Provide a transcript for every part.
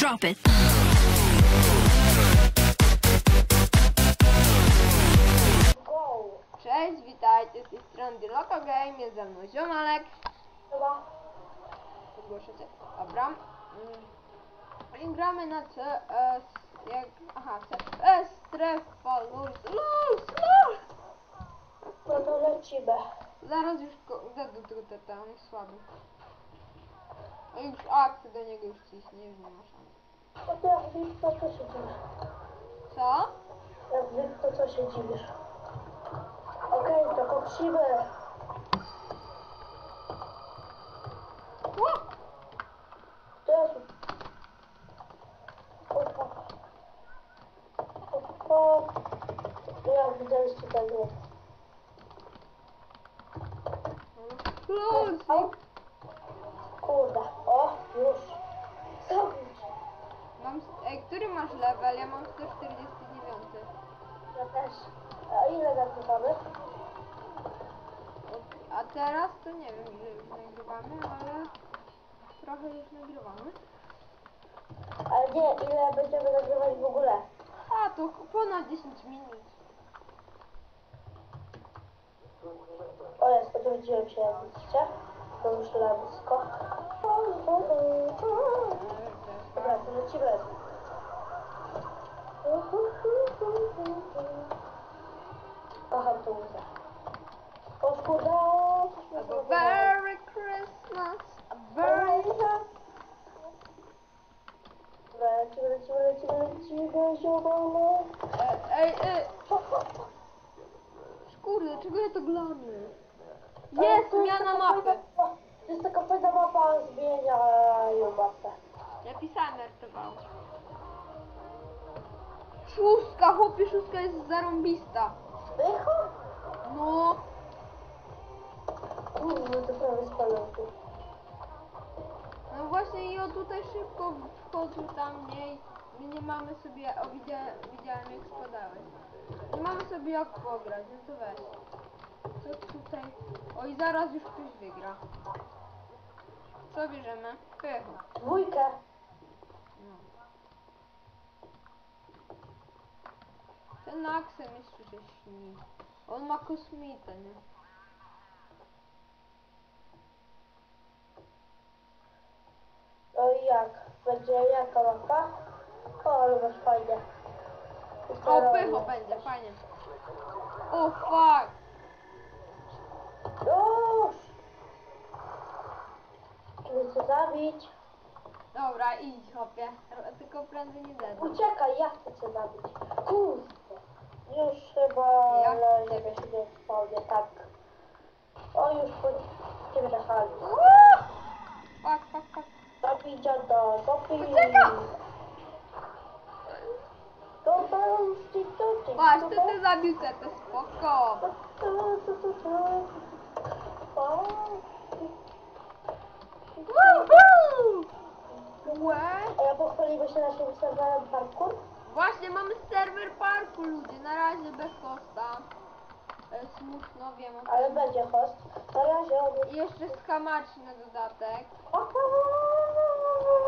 Drop it. Go! Cześć, witajcie z tej strony Diloko Game, jest ze mną Ziomalek. Chyba. Podgłoszę cię. Dobra. Mm. I gramy na CS, jak... Aha, CS, strefa, luz, luz, luz! No to lecimy. Zaraz już go... On jest słaby. A już akty do niego już ciśnie, już nie ma szans. No to jak widzisz, to co się dziwisz? Co? Jak widzisz, to co się dziwisz? Okej, to koksimy. Ło! Jezu. Opa. Opa. Jak widzieliście, tak jest. Kurde. O, już. Zrobić. Mam... Ej, który masz level? Ja mam 149. Ja też. A ile nagrywamy? A teraz to nie wiem ile już nagrywamy, ale trochę już nagrywamy. Ale nie, ile będziemy nagrywać w ogóle? A to ponad 10 minut. O jest, odwróciłem się, jak widzicie. To już blisko. Dobra, to lecimy. Aha, to łza. O kurde, coś mi. Merry Christmas, Dobra, lecimy, lecimy, lecimy, lecimy, ziomale. Ej, ej, kurde, czego ja to glamy? Jest, zmiana mapy. Jest taka fajna mapa, zmieniają mapę. Ja pisałem RTV. Szóstka, chłopie, szóstka jest zarąbista. Wycho? No, Kurde, to prawie spadłem tu. no właśnie i o tutaj szybko wchodził tam nie my nie mamy sobie, o widziałem, widziałem jak spadałeś. Nie mamy sobie jak pograć, no to weź. Co tutaj? Oj, zaraz już ktoś wygra. Co bierzemy? Pychu. Dwójkę. No. Ten Axel jeszcze się śni. On ma kosmitę, nie? No i jak? Będzie jaka mapa? O, ale masz fajnie. O, pycho będzie, fajnie. O, fuck! Już! Chcę zabić. Dobra, idź. Ro- Tylko prędzej nie zedzę. Uciekaj, ja chcę cię zabić. Kurde. Już chyba Ja chcę. ziemię się nie spawnie, tak. O, już po ciebie jechali. Fuck, fuck, fuck. Zabij dziada, zabij. Uciekam! To, Patrz, ty ty zabił te, to spoko. O, Woohoo! Łe? A ja pochwalimy się naszym serwerem parkour. Właśnie mamy serwer parku, ludzie. Na razie bez hosta. E, Smutno, wiem o Ale będzie host. Na razie on I jeszcze skamaci na dodatek.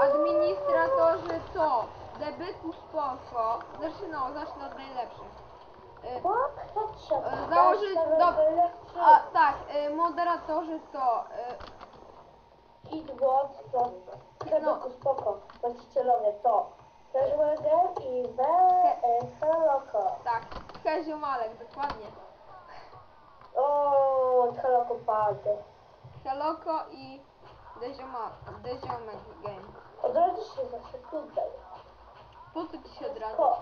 Administratorzy to debytu spoko. No, zacznę od najlepszych. Headshot. E, założyć- Nasz serwer dob-. A tak, y, moderatorzy to y, What to Hedoku spoko. Właścicielowie to Casualger i We e, Heloko. tak, Malek, dokładnie. O, Heloko Party. Heloko i Deziomek Game. Odrodzi się za sekundę. Po co ci się odradza? Ko.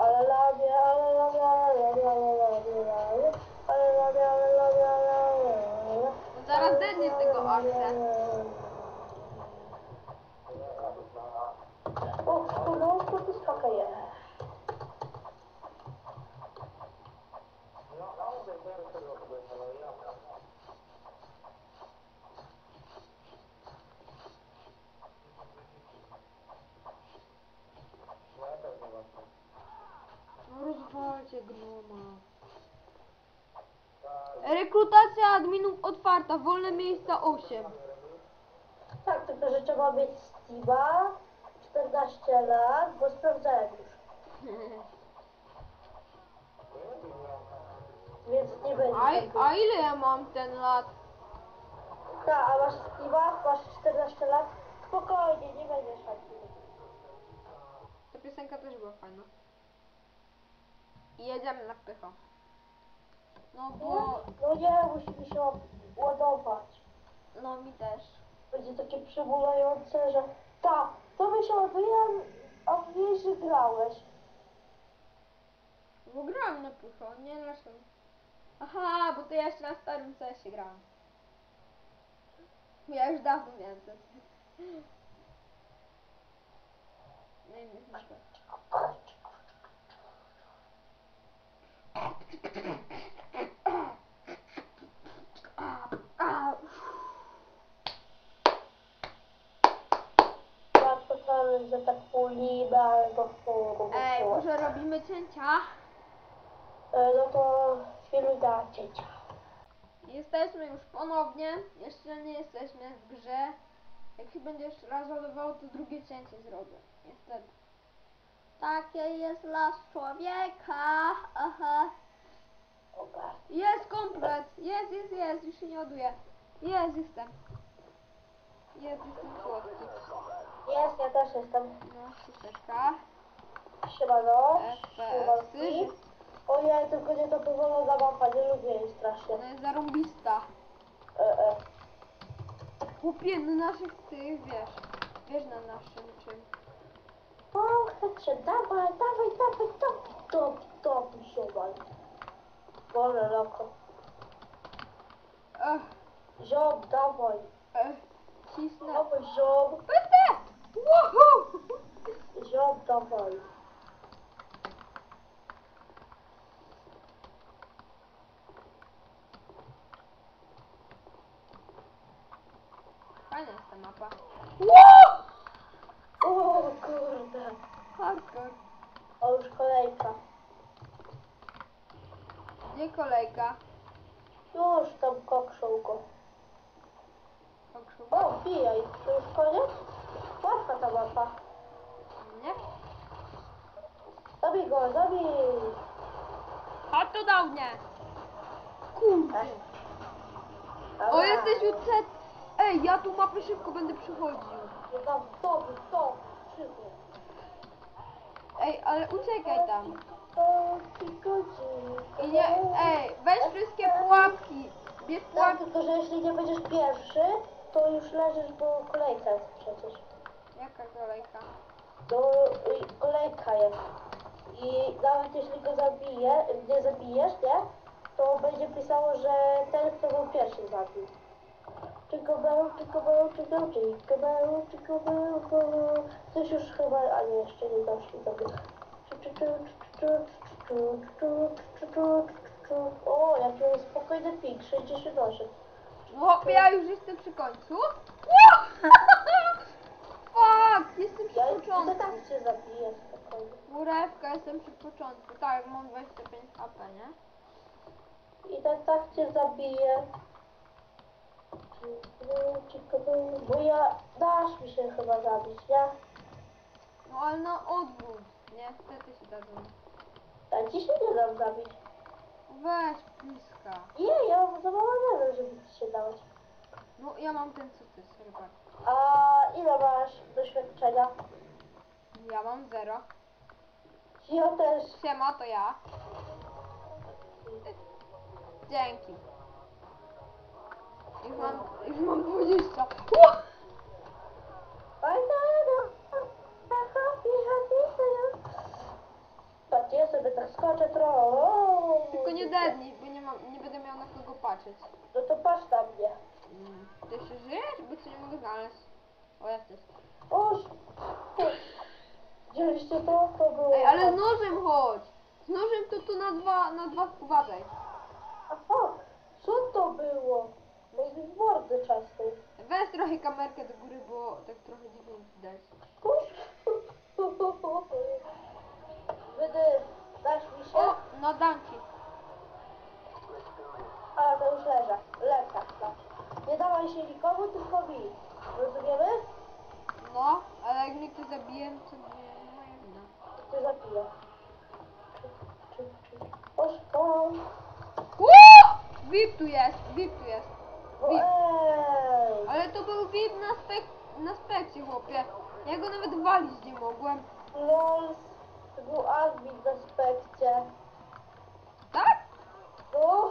Ale labie, ale labie, ale labie, ale labie, ale labie, ale labie, ale labie. No zaraz dednie tego akta. O, kurde, o, kurde, Otwarta, wolne miejsca 8. trzeba mieć Steve'a, 14 lat, bo sprawdzałem już. Więc nie będzie. A, a ile ja mam ten lat? Tak, a masz Steve'a, masz 14 lat, spokojnie, nie będziesz taki. Ta piosenka też była fajna. I jedziemy na pycho. No bo... No nie, musimy się ładować. No mi też. Będzie takie przemulające, że tak, to my się a wiesz, że grałeś. Bo grałem na nie na naszym. Aha, bo to ja jeszcze na starym CS-ie grałem. Ja już dawno miałem ten No i mnie że tak pulimy, ale to w Ej, może robimy cięcia? E, No to chwilę da cięcia. Jesteśmy już ponownie. Jeszcze nie jesteśmy w grze. Jak się będzie jeszcze raz ładowało, to drugie cięcie zrobię. Niestety. Takie jest las człowieka. Aha. Dobra. Jest komplet. Jest, jest, jest. Już się nie ładuje. Jest, jestem. Jest, jestem słodki. Jest, ja też jestem. No, chwileczka. Siemano. FPS-y. Siemanki. Ojej, tylko nie to powolona mapa, nie lubię jej strasznie. Ona jest zarąbista. E, e. Chłopie, na naszych tych, wiesz. Wiesz na naszym czym. O, chcę, dawaj, dawaj, dawaj, topi, topi, topi, siobaj. Boże, loko. Ech, Ziob, dawaj. ech. Cisnę. Dawaj, ziob. PT! Woohoo! Dawaj. Fajna jest ta mapa. O kurde. Hardcore. O, już kolejka. Gdzie kolejka? Już tam kokszą Okrzuba? O, wbijaj. To już koniec? Ta. Nie? Zabij go, zabij. Chodź tu do mnie! Kurde. O, jesteś UC. Ej, ja tu mapę szybko będę przychodził. No tam, stop, stop. Szybko. Ej, ale uciekaj tam. I I nie, ej, weź wszystkie pułapki. Bierz Tak, pułapki. tylko że jeśli nie będziesz pierwszy, to już leżysz, bo kolejka jest przecież. Jaka kolejka? No, y, kolejka jest. I nawet jeśli go zabije, nie zabijesz, nie? To będzie pisało, że ten, kto był pierwszy zabił. Tylko był, tylko był, tylko był, tylko był, tylko był, był. Coś już chyba, a nie, jeszcze nie doszli do mnie. O, jaki spokojny ping, 68. No, ja już jestem przy końcu. Jestem przy Ja początku. tak cię zabiję spokojnie. Murewka, jestem przy początku. Tak, mam 25 AP, nie? I tak tak cię zabiję. Bo ja dasz mi się chyba zabić, nie? No ale na odwrót. Niestety się da zrobić. Ja ci się nie dam zabić. Weź piska. Nie, ja mam za mało żeby ci się dać. No ja mam ten co ty, serwer. A ile masz doświadczenia? Ja mam 0. Ja też. Siema, to ja. Dzięki. Już mam, już mam 20. Ło! Patrz, ja sobie tak skoczę trochę. Tylko nie dednij, bo nie, mam, nie będę miał na kogo patrzeć. No to patrz na mnie. Mm. Ty jeszcze żyjesz? Bo cię nie mogę znaleźć. O, jesteś. O, Widzieliście to? To było... Ej, ale z nożem chodź! Z nożem to tu na dwa, na dwa uważaj. Aha, co to było? Może w mordy czasem. Weź trochę kamerkę do góry, bo tak trochę dziwnie widać. Wydy, dasz mi się? O, no dam ci. A, to już leżę. Lecę. Nie dawaj się nikomu, tylko mi. Rozumiemy? No, ale jak mnie ktoś zabije, to nie moja wina. Ty zabiję. Ośko. VIP tu jest, VIP tu jest. VIP. Ale to był VIP na, spek na spekcie, chłopie. Ja go nawet walić nie mogłem. Lol. To był Azbit w aspekcie. Tak? No.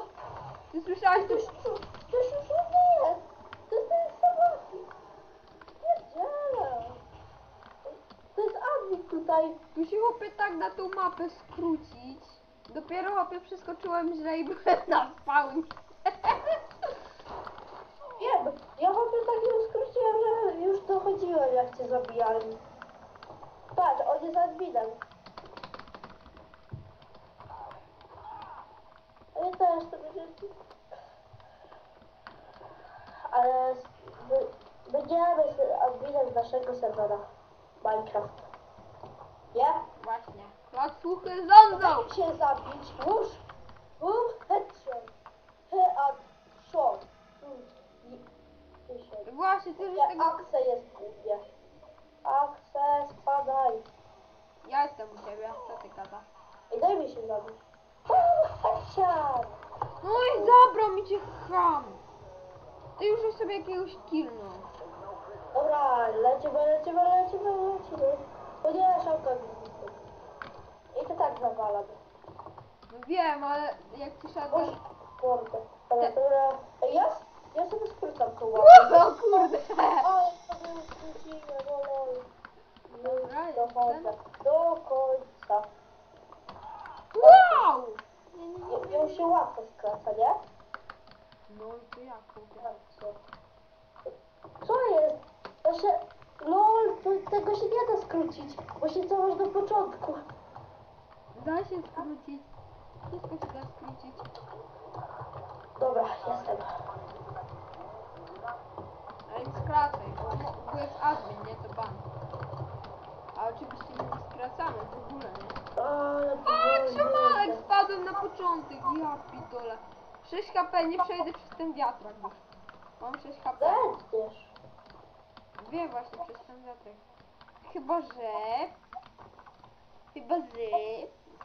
Ty słyszałaś coś? Tutaj. Musi chłopie tak na tą mapę skrócić. Dopiero chłopie przeskoczyłem źle i byłem na spawnie. Wiem, ja w ogóle tak ją skróciłem, że już dochodziłem jak cię zabijali. Patrz, on jest adminem. Ja też to będzie... Ale będziemy z adminem z naszego serwera Minecraft. Nie? Właśnie. Klot słuchy zondą! Jak się zabić? Już? Boom, headshot. Headshot. Właśnie, ty już tego... Akse jest głupie. Akse, spadaj. Ja jestem u ciebie, co ty gada? I daj mi się zabić. Headshot. No i zabrał mi cię cham! Ty już sobie jakiegoś killnął. Dobra, lecimy, lecimy, lecimy, lecimy. O nie, szałka gwizdek. I to tak zawalam. No wiem, ale jak ci Uż, szedłem... mordę. Dobra, dobra. Ej, ja, ja sobie skrócam tą łapę. O kurde! O, ja sobie skróciłem, no lol. Dobra, Już dochodzę. Do końca. Wow! Nie, nie, nie. I- Ją się łatwo skraca, nie? No i to jak kurde? Co jest? To się... LOL, to, tego się nie da skrócić, bo się cofasz do początku. Da się skrócić. Wszystko się da skrócić. Dobra, jestem. Ale nie skracaj, bo, bo jest admin, nie to ban. A oczywiście nie skracamy w ogóle, nie? Ale Patrz. Malek, spadłem na początek, ja pitole. 6 HP, nie przejdę przez ten wiatrak już. Mam 6 HP. Będziesz. Wiem właśnie przez ten wiatrak. Chyba, że... Chyba, że...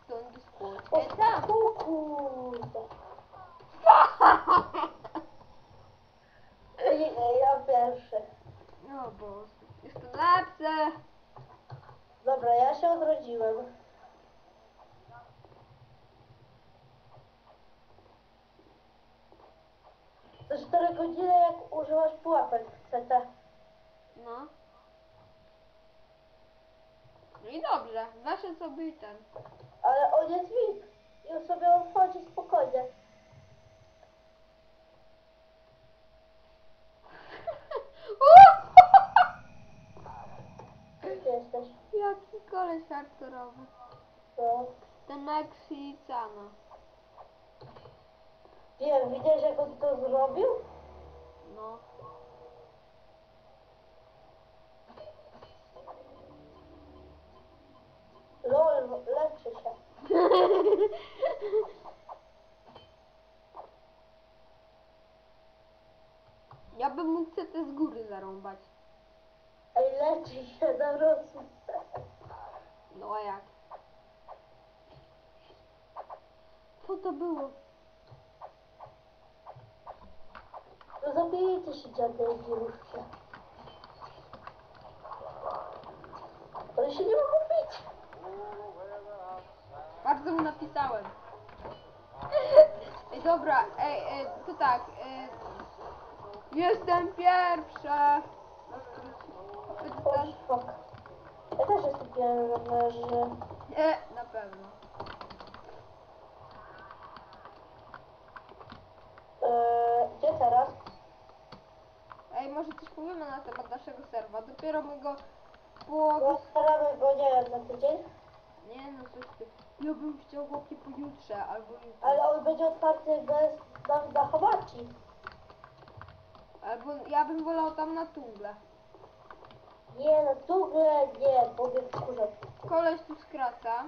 Stąd doskoczę tam. O kurde. Ej, Ja pierwszy. No bo jestem lepszy. Dobra, ja się odrodziłem. Za 4 godziny jak używasz pułapek w CT. No. No i dobrze, weszedł sobie ten. Ale on jest VIP. I on sobie wchodzi spokojnie. Gdzie ty jesteś? Jaki koleś hardkorowy. No. Ten Mexicano. Wiem, widziałeś jak on to zrobił? No. Lol, lepszy się. Ja bym mógł CT z Ej, leczy się na rosół. No a jak? Co to było? No zabijcie się dziadek się. One się nie mogą bić. Bardzo mu napisałem. Ej, dobra, ej, ej, to tak, ej, jestem pierwsza. No, skróć. O, fuck. Ja też jestem pierwszy. Nie, na pewno. Eee, gdzie teraz? Ej, może coś powiemy na temat naszego serwa. Dopiero my go po... Zastaramy go, nie wiem, za tydzień. Nie no, coś ty. Ja bym chciał chłopie pojutrze albo jutro. Ale on będzie otwarty bez na, na chowaci. Albo ja bym wolał tam na tungle. Nie, no tu bo mnie wkurza. Koleś tu skraca.